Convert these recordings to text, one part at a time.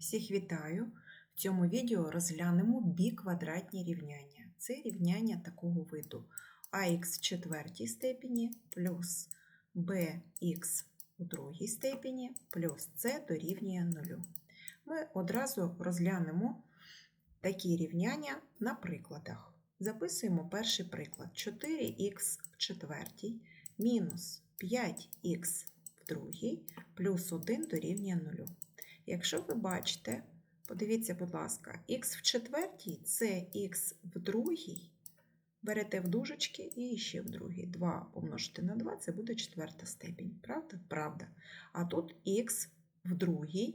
Всіх вітаю! В цьому відео розглянемо біквадратні рівняння. Це рівняння такого виду ax в четвертій степені плюс bx у другій степені плюс c дорівнює 0. Ми одразу розглянемо такі рівняння на прикладах. Записуємо перший приклад 4х в четвертій мінус 5х в другій плюс 1 дорівнює 0. Якщо ви бачите, подивіться, будь ласка, х в четвертій це х в другій. Берете в дужечки і ще в другій. 2 помножити на 2 це буде четверта степінь. Правда? Правда. А тут х в другій,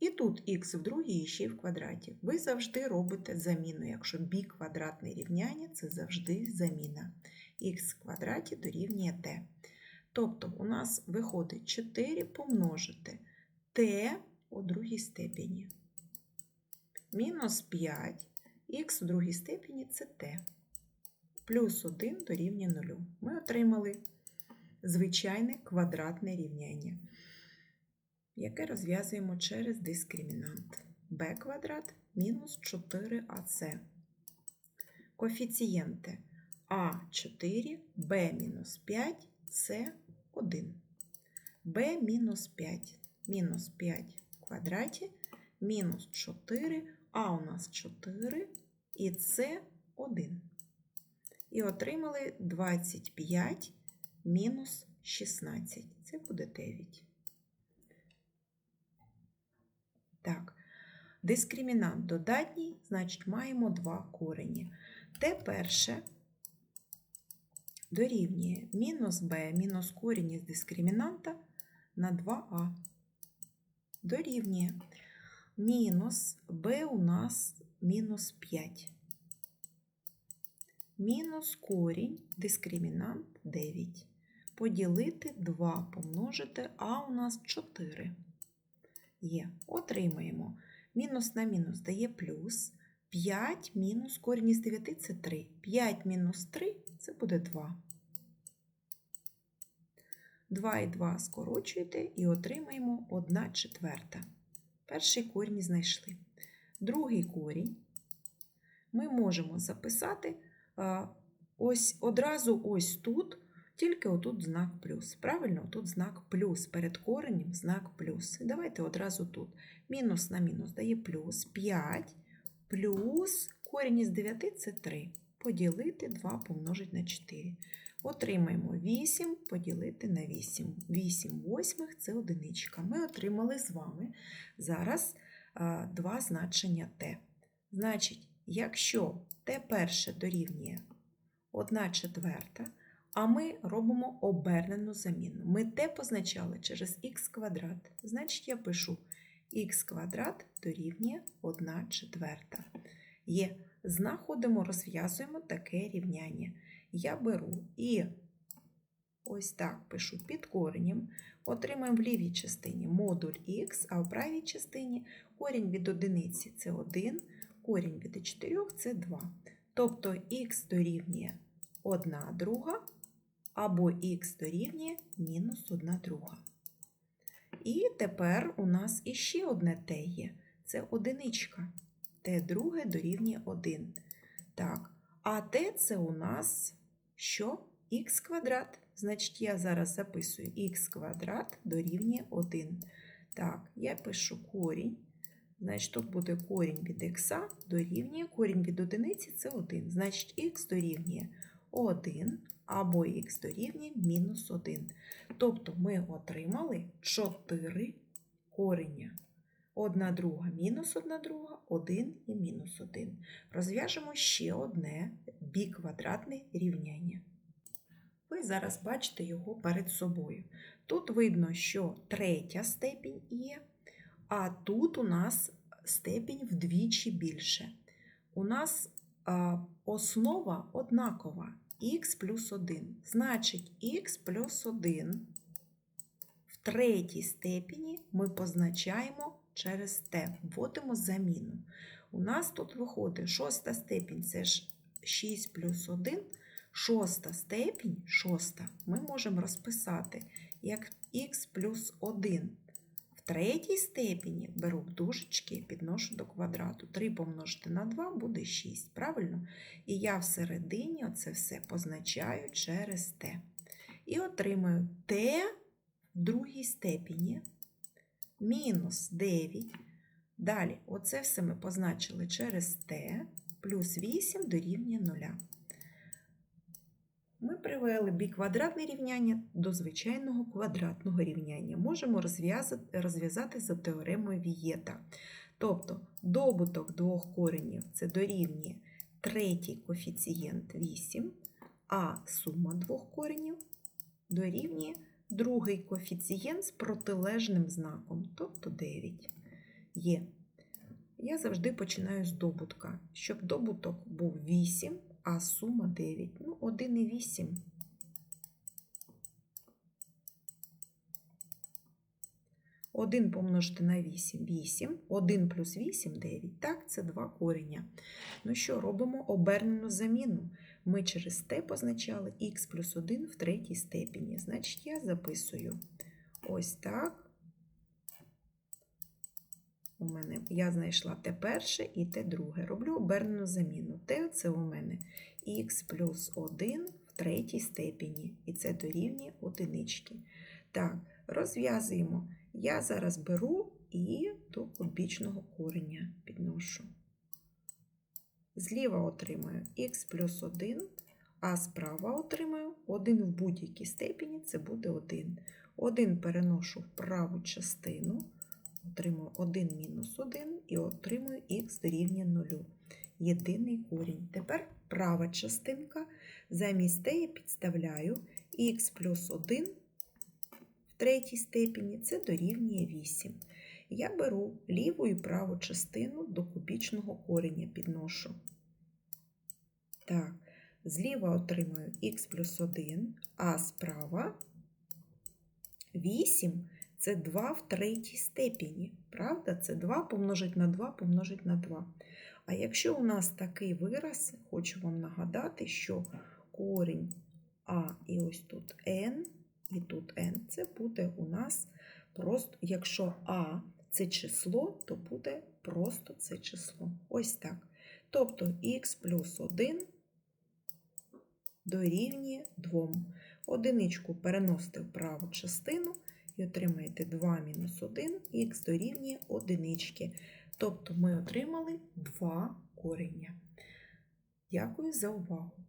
і тут х в другій і ще в квадраті. Ви завжди робите заміну. Якщо біквадратне рівняння, це завжди заміна. х в квадраті дорівнює t. Тобто у нас виходить 4 помножити t у другій степені. Мінус 5, х у другій степені це t. Плюс 1 дорівнює 0. Ми отримали звичайне квадратне рівняння, яке розв'язуємо через дискримінант. b квадрат мінус 4ac. Коефіцієнти а4, b мінус 5, c 1. b мінус 5 мінус 5 в квадраті, мінус 4, а у нас 4 і це 1. І отримали 25 мінус 16. Це буде 9. Так, дискримінант додатній, значить, маємо два корені. Те перше дорівнює мінус b мінус корінь із дискримінанта на 2а дорівнює мінус b у нас мінус 5. Мінус корінь, дискримінант 9. Поділити 2 помножити, а у нас 4 є. Отримаємо. Мінус на мінус дає плюс. 5 мінус корінь із 9 це 3. 5 мінус 3 це буде 2. 2 і 2 скорочуєте і отримаємо 1 четверта. Перший корінь знайшли. Другий корінь ми можемо записати ось одразу ось тут, тільки отут знак плюс. Правильно, тут знак плюс. Перед коренем знак плюс. І давайте одразу тут. Мінус на мінус дає плюс 5 плюс корінь із 9 це 3. Поділити 2 помножити на 4. Отримаємо 8 поділити на 8. 8 восьмих це одиничка. Ми отримали з вами зараз два значення t. Значить, якщо t перше дорівнює 1 четверта, а ми робимо обернену заміну. Ми t позначали через х квадрат. Значить, я пишу х квадрат дорівнює 1 четверта. Є, знаходимо, розв'язуємо таке рівняння я беру і ось так пишу під коренем, отримаємо в лівій частині модуль х, а в правій частині корінь від одиниці це 1, корінь від 4 це 2. Тобто х дорівнює 1 друга, або х дорівнює мінус 1 друга. І тепер у нас іще одне t є. Це одиничка. t друге дорівнює 1. Так, а t це у нас що? Х квадрат. Значить, я зараз записую х квадрат дорівнює 1. Так, я пишу корінь. Значить, тут буде корінь від х дорівнює корінь від одиниці це 1. Значить, х дорівнює 1 або х дорівнює мінус 1. Тобто ми отримали 4 коріння. 1 друга мінус 1 друга, 1 і мінус 1. Розв'яжемо ще одне біквадратне рівняння. Ви зараз бачите його перед собою. Тут видно, що третя степінь є, а тут у нас степінь вдвічі більше. У нас основа однакова х плюс 1. Значить, х плюс 1 в третій степені ми позначаємо через t. Вводимо заміну. У нас тут виходить шоста степінь це ж 6 плюс 1. Шоста степінь, шоста, ми можемо розписати як х плюс 1 в третій степені беру дужечки, підношу до квадрату. 3 помножити на 2 буде 6, правильно? І я всередині оце все позначаю через t. І отримаю t в другій степені мінус 9. Далі, оце все ми позначили через t, плюс 8 дорівнює 0. Ми привели біквадратне рівняння до звичайного квадратного рівняння. Можемо розв'язати, за теоремою Вієта. Тобто добуток двох коренів це дорівнює третій коефіцієнт 8, а сума двох коренів дорівнює другий коефіцієнт з протилежним знаком, тобто 9 є. Я завжди починаю з добутка, щоб добуток був 8, а сума 9. Ну, 1 і 8. Один помножити на 8 8. 1 плюс 8 9. Так, це два корення. Ну що, робимо обернену заміну. Ми через t позначали х плюс 1 в третій степені. Значить, я записую ось так. У мене я знайшла те перше і те друге. Роблю обернену заміну. Те це у мене х плюс 1 в третій степені. І це дорівнює одинички. Так, розв'язуємо. Я зараз беру і до кубічного кореня підношу. Зліва отримаю х плюс 1, а справа отримаю 1 в будь-якій степені, це буде 1. 1 переношу в праву частину отримую 1 мінус 1 і отримую х дорівнює 0. Єдиний корінь. Тепер права частинка. Замість те я підставляю х плюс 1 в третій степені, це дорівнює 8. Я беру ліву і праву частину до кубічного кореня підношу. Так, зліва отримую х плюс 1, а справа 8 це 2 в третій степені. Правда? Це 2 помножить на 2 помножить на 2. А якщо у нас такий вираз, хочу вам нагадати, що корінь А і ось тут n, і тут n, це буде у нас просто, якщо А це число, то буде просто це число. Ось так. Тобто х плюс 1 дорівнює 2. Одиничку переносите в праву частину і отримаєте 2 мінус 1, х дорівнює одинички. Тобто ми отримали два корення. Дякую за увагу!